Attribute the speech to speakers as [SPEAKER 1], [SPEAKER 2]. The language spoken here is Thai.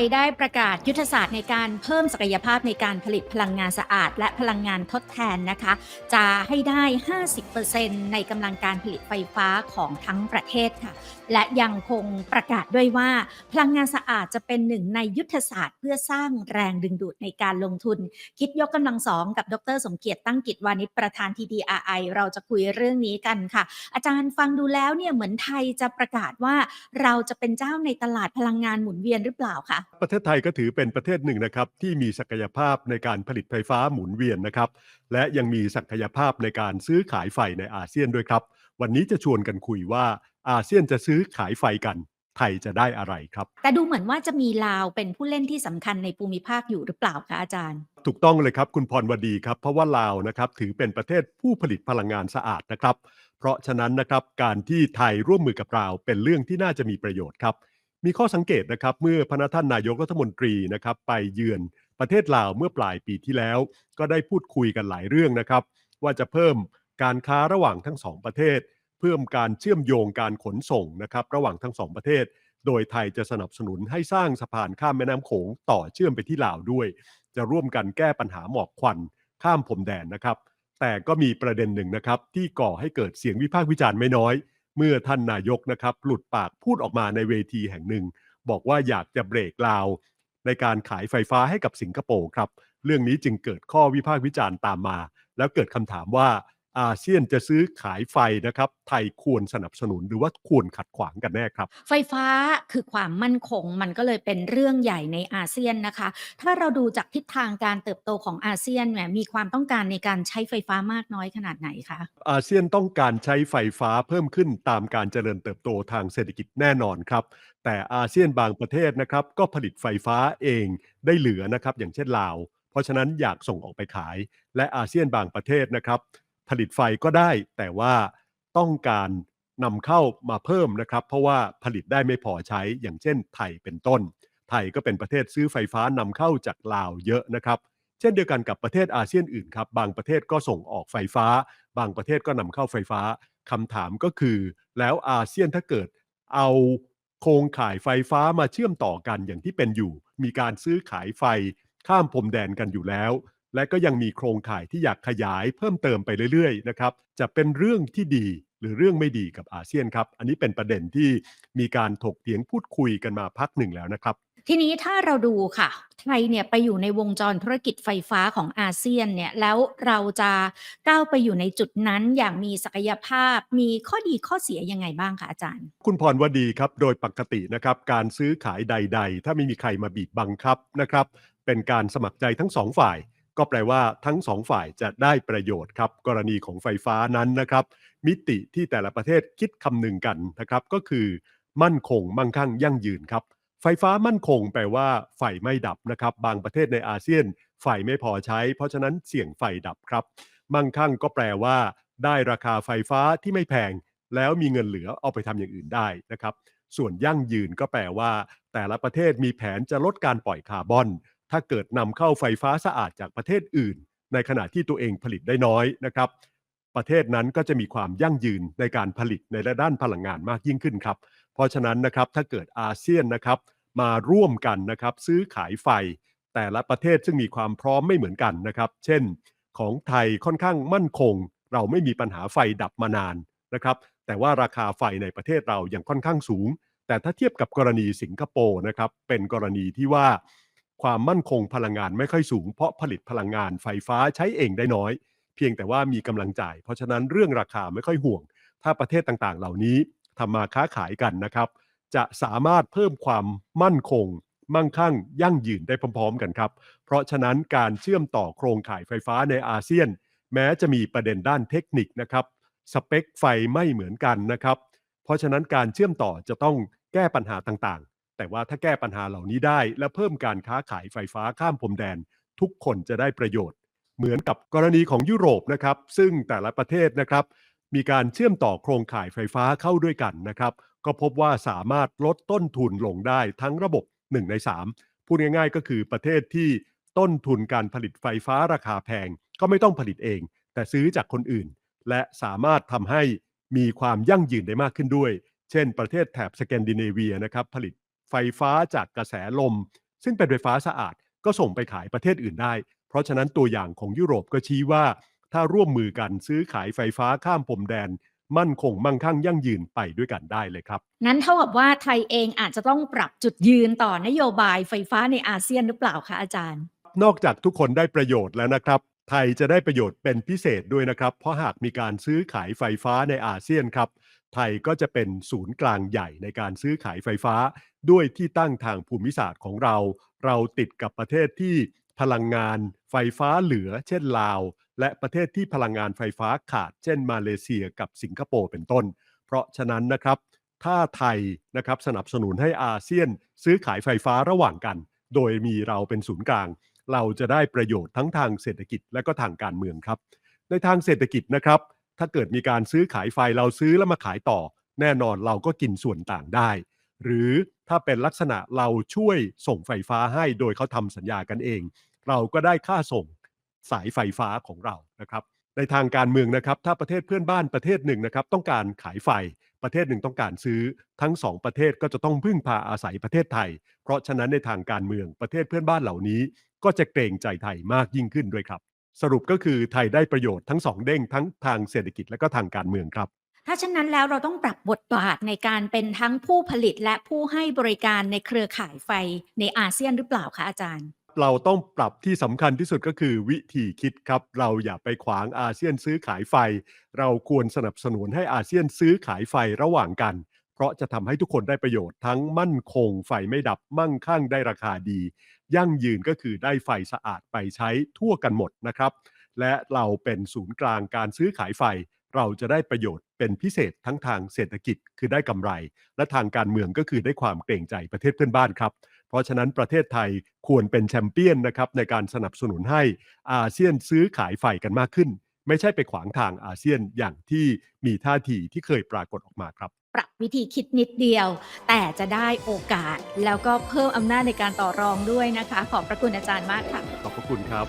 [SPEAKER 1] ยได้ประกาศยุทธศาสตร์ในการเพิ่มศักยภาพในการผลิตพลังงานสะอาด และพลังงานทดแทนนะคะ จะให้ได้ 50%ในกำลังการผลิตไฟฟ้าของทั้งประเทศค่ะ และยังคงประกาศด้วยว่า พลังงานสะอาดจะเป็นหนึ่งในยุทธศาสตร์เพื่อสร้างแรงดึงดูดในการลงทุน คิดยกกำลังสองกับดร สมเกียรติตั้งกิจวานิชประธาน TDRI เราจะคุยเรื่องนี้กันค่ะ อาจารย์ฟังดูแล้วเนี่ยเหมือนไทยจะประกาศว่าเราจะเป็นเจ้าในตลาดพลังงานหมุนเวียนหรือเปล่าคะ
[SPEAKER 2] ประเทศไทยก็ถือเป็นประเทศหนึ่งนะครับที่มีศักยภาพในการผลิตไฟฟ้าหมุนเวียนนะครับและยังมีศักยภาพในการซื้อขายไฟในอาเซียนด้วยครับ วันนี้จะชวนกันคุยว่าอาเซียนจะซื้อขายไฟกัน ไทยจะได้อะไรครับ
[SPEAKER 1] แต่ดูเหมือนว่าจะมีลาวเป็นผู้เล่นที่สำคัญในภูมิภาคอยู่หรือเปล่าคะอาจารย์
[SPEAKER 2] ถูกต้องเลยครับคุณพรวดีครับเพราะว่าลาวนะครับถือเป็นประเทศผู้ผลิตพลังงานสะอาดนะครับ เพราะฉะนั้นนะครับการที่ไทยร่วมมือกับลาวเป็นเรื่องที่น่าจะมีประโยชน์ครับ มีข้อสังเกตนะครับเมื่อพระท่านนายกรัฐมนตรีนะครับไปเยือนประเทศลาวเมื่อปลายปีที่แล้ว ก็ได้พูดคุยกันหลายเรื่องนะครับ ว่าจะเพิ่มการค้าระหว่างทั้งสองประเทศ เพิ่มการเชื่อมโยงการขนส่งนะครับระหว่างทั้งสองประเทศ โดยไทยจะสนับสนุนให้สร้างสะพานข้ามแม่น้ำโขงต่อเชื่อมไปที่ลาวด้วย จะร่วมกันแก้ปัญหาหมอกควันข้ามพรมแดนนะครับ แต่ก็มีประเด็นหนึ่งนะครับที่ก่อให้เกิดเสียงวิพากษ์วิจารณ์ไม่น้อย เมื่อท่านนายกนะครับหลุดปากพูดออกมาในเวทีแห่งหนึ่ง บอกว่าอยากจะเบรกลาว ในการขายไฟฟ้าให้กับสิงคโปร์ครับ เรื่องนี้จึงเกิดข้อวิพากษ์วิจารณ์ตามมา แล้วเกิดคำถามว่า อาเซียนจะซื้อขายไฟนะครับ ไทยควรสนับสนุนหรือว่าควรขัดขวางกันแน่ครับ
[SPEAKER 1] ไฟฟ้าคือความมั่นคงมันก็เลยเป็นเรื่องใหญ่ในอาเซียนนะคะ ถ้าเราดูจากทิศทางการเติบโตของอาเซียนเนี่ยมีความต้องการในการใช้ไฟฟ้ามากน้อยขนาดไหนคะ
[SPEAKER 2] อาเซียนต้องการใช้ไฟฟ้าเพิ่มขึ้นตามการเจริญเติบโตทางเศรษฐกิจแน่นอนครับ แต่อาเซียนบางประเทศนะครับ ก็ผลิตไฟฟ้าเองได้เหลือนะครับ อย่างเช่นลาว เพราะฉะนั้นอยากส่งออกไปขาย และอาเซียนบางประเทศนะครับ ผลิตไฟก็ได้ แต่ว่าต้องการนำเข้ามาเพิ่มนะครับ เพราะว่าผลิตได้ไม่พอใช้อย่างเช่นไทยเป็นต้น ไทยก็เป็นประเทศซื้อไฟฟ้านำเข้าจากลาวเยอะนะครับ เช่นเดียวกันกับประเทศอาเซียนอื่นครับ บางประเทศก็ส่งออกไฟฟ้า บางประเทศก็นำเข้าไฟฟ้าคำถามก็คือ แล้วอาเซียนถ้าเกิดเอาโครงข่ายไฟฟ้ามาเชื่อมต่อกันอย่างที่เป็นอยู่ มีการซื้อขายไฟข้ามพรมแดนกันอยู่แล้ว และก็ยังมีโครงข่ายที่อยากขยายเพิ่มเติมไปเรื่อยๆนะครับจะเป็นเรื่องที่ดีหรือเรื่องไม่ดีกับอาเซียนครับ อันนี้เป็นประเด็นที่มีการถกเถียงพูดคุยกันมาพักหนึ่งแล้วนะครับ
[SPEAKER 1] ทีนี้ถ้าเราดูค่ะไทยเนี่ยไปอยู่ในวงจรธุรกิจไฟฟ้าของอาเซียนเนี่ยแล้วเราจะก้าวไปอยู่ในจุดนั้นอย่างมีศักยภาพมีข้อดีข้อเสียยังไงบ้างคะอาจารย์
[SPEAKER 2] คุณพรวดีครับ โดยปกตินะครับการซื้อขายใด ๆ ถ้าไม่มีใครมาบีบบังคับนะครับ เป็นการสมัครใจทั้งสองฝ่าย ก็แปลว่าทั้งสองฝ่ายจะได้ประโยชน์ครับกรณีของไฟฟ้านั้นนะครับ มิติที่แต่ละประเทศคิดคำนึงกันนะครับ ก็คือ มั่นคงมั่งคั่งยั่งยืนครับ ไฟฟ้ามั่นคงแปลว่าไฟไม่ดับนะครับ บางประเทศในอาเซียนไฟไม่พอใช้ เพราะฉะนั้นเสี่ยงไฟดับครับ มั่งคั่งก็แปลว่า ได้ราคาไฟฟ้าที่ไม่แพง แล้วมีเงินเหลือเอาไปทำอย่างอื่นได้นะครับ ส่วนยั่งยืนก็แปลว่า แต่ละประเทศมีแผนจะลดการปล่อยคาร์บอน ถ้าเกิดนำเข้าไฟฟ้าสะอาดจากประเทศอื่น ในขณะที่ตัวเองผลิตได้น้อยนะครับ ประเทศนั้นก็จะมีความยั่งยืนในการผลิตในด้านพลังงานมากยิ่งขึ้นครับ เพราะฉะนั้นนะครับถ้าเกิดอาเซียนนะครับมาร่วมกันนะครับซื้อขายไฟแต่ละประเทศซึ่งมีความพร้อมไม่เหมือนกันนะครับ เช่น ของไทยค่อนข้างมั่นคง เราไม่มีปัญหาไฟดับมานานนะครับ แต่ว่าราคาไฟในประเทศเรายังค่อนข้างสูง แต่ถ้าเทียบกับกรณีสิงคโปร์นะครับเป็นกรณีที่ว่า ความมั่นคงพลังงานไม่ค่อยสูง เพราะผลิตพลังงานไฟฟ้าใช้เองได้น้อย เพียงแต่ว่ามีกำลังจ่าย เพราะฉะนั้นเรื่องราคาไม่ค่อยห่วง ถ้าประเทศต่างๆ เหล่านี้ทำมาค้าขายกันนะครับ จะสามารถเพิ่มความมั่นคง มั่งคั่ง ยั่งยืนได้พร้อม ๆ กันครับ เพราะฉะนั้นการเชื่อมต่อโครงข่ายไฟฟ้าในอาเซียน แม้จะมีประเด็นด้านเทคนิคนะครับสเปคไฟไม่เหมือนกันนะครับ เพราะฉะนั้นการเชื่อมต่อจะต้องแก้ปัญหาต่างๆ แต่ว่าถ้าแก้ปัญหาเหล่านี้ได้ และเพิ่มการค้าขายไฟฟ้าข้ามพรมแดน ทุกคนจะได้ประโยชน์ เหมือนกับกรณีของยุโรปนะครับ ซึ่งแต่ละประเทศนะครับ มีการเชื่อมต่อโครงข่ายไฟฟ้าเข้าด้วยกันนะครับ ก็พบว่าสามารถลดต้นทุนลงได้ทั้งระบบ 1 ใน 3 พูดง่ายๆ ก็คือประเทศที่ต้นทุนการผลิตไฟฟ้าราคาแพง ก็ไม่ต้องผลิตเอง แต่ซื้อจากคนอื่น และสามารถทำให้มีความยั่งยืนได้มากขึ้นด้วย เช่น ประเทศแถบสแกนดิเนเวียนะครับผลิต ไฟฟ้าจากกระแสลม ซึ่งเป็นไฟฟ้าสะอาดก็ส่งไปขายประเทศอื่นได้ เพราะฉะนั้นตัวอย่างของยุโรปก็ชี้ว่า ถ้าร่วมมือกันซื้อขายไฟฟ้าข้ามพรมแดน มั่นคงมั่งคั่งยั่งยืนไปด้วยกันได้เลยครับ
[SPEAKER 1] งั้นเท่ากับว่าไทยเองอาจจะต้องปรับจุดยืนต่อนโยบายไฟฟ้าในอาเซียนหรือเปล่าคะอาจารย์
[SPEAKER 2] นอกจากทุกคนได้ประโยชน์แล้วนะครับ ไทยจะได้ประโยชน์เป็นพิเศษด้วยนะครับ เพราะหากมีการซื้อขายไฟฟ้าในอาเซียนครับไทยก็จะเป็นศูนย์กลางใหญ่ในการซื้อขายไฟฟ้า ด้วยที่ตั้งทางภูมิศาสตร์ของเรา เราติดกับประเทศที่พลังงานไฟฟ้าเหลือ เช่นลาว และประเทศที่พลังงานไฟฟ้าขาด เช่นมาเลเซียกับสิงคโปร์เป็นต้น เพราะฉะนั้นนะครับถ้าไทยนะครับสนับสนุนให้อาเซียนซื้อขายไฟฟ้าระหว่างกัน โดยมีเราเป็นศูนย์กลาง เราจะได้ประโยชน์ทั้งทางเศรษฐกิจและก็ทางการเมืองครับ ในทางเศรษฐกิจนะครับ ถ้าเกิดมีการซื้อขายไฟเราซื้อแล้วมาขายต่อ แน่นอนเราก็กินส่วนต่างได้ หรือถ้าเป็นลักษณะเราช่วยส่งไฟฟ้าให้โดยเขาทำสัญญากันเอง เราก็ได้ค่าส่งสายไฟฟ้าของเรานะครับ ในทางการเมืองนะครับ ถ้าประเทศเพื่อนบ้านประเทศหนึ่งนะครับ ต้องการขายไฟประเทศหนึ่งต้องการซื้อทั้งสองประเทศก็จะต้องพึ่งพาอาศัยประเทศไทย เพราะฉะนั้นในทางการเมืองประเทศเพื่อนบ้านเหล่านี้ ก็จะเกรงใจไทยมากยิ่งขึ้นด้วยครับ สรุปก็คือไทยได้ประโยชน์ทั้งสองเด้งทั้งทางเศรษฐกิจและก็ทางการเมืองครับ
[SPEAKER 1] ถ้าเช่นนั้นแล้วเราต้องปรับบทบาทในการเป็นทั้งผู้ผลิตและผู้ให้บริการในเครือข่ายไฟในอาเซียนหรือเปล่าคะอาจารย์
[SPEAKER 2] เราต้องปรับที่สำคัญที่สุดก็คือวิธีคิดครับ เราอย่าไปขวางอาเซียนซื้อขายไฟ เราควรสนับสนุนให้อาเซียนซื้อขายไฟระหว่างกัน เพราะจะทำให้ทุกคนได้ประโยชน์ทั้งมั่นคงไฟไม่ดับมั่งคั่งได้ราคาดี ยั่งยืนก็คือได้ไฟสะอาดไปใช้ทั่วกันหมดนะครับ และเราเป็นศูนย์กลางการซื้อขายไฟ เราจะได้ประโยชน์เป็นพิเศษทั้งทางเศรษฐกิจคือได้กำไร และทางการเมืองก็คือได้ความเกรงใจประเทศเพื่อนบ้านครับ เพราะฉะนั้นประเทศไทยควรเป็นแชมเปี้ยนนะครับในการสนับสนุนให้อาเซียนซื้อขายไฟกันมากขึ้น ไม่ใช่ไปขวางทางอาเซียนอย่างที่มีท่าทีที่เคยปรากฏออกมาครับ
[SPEAKER 1] ปรับวิธีคิดนิดเดียว แต่จะได้โอกาส แล้วก็เพิ่มอำนาจในการต่อรองด้วยนะคะ ขอบพระคุณอาจารย์มากค่ะ
[SPEAKER 2] ขอบพระคุณครับ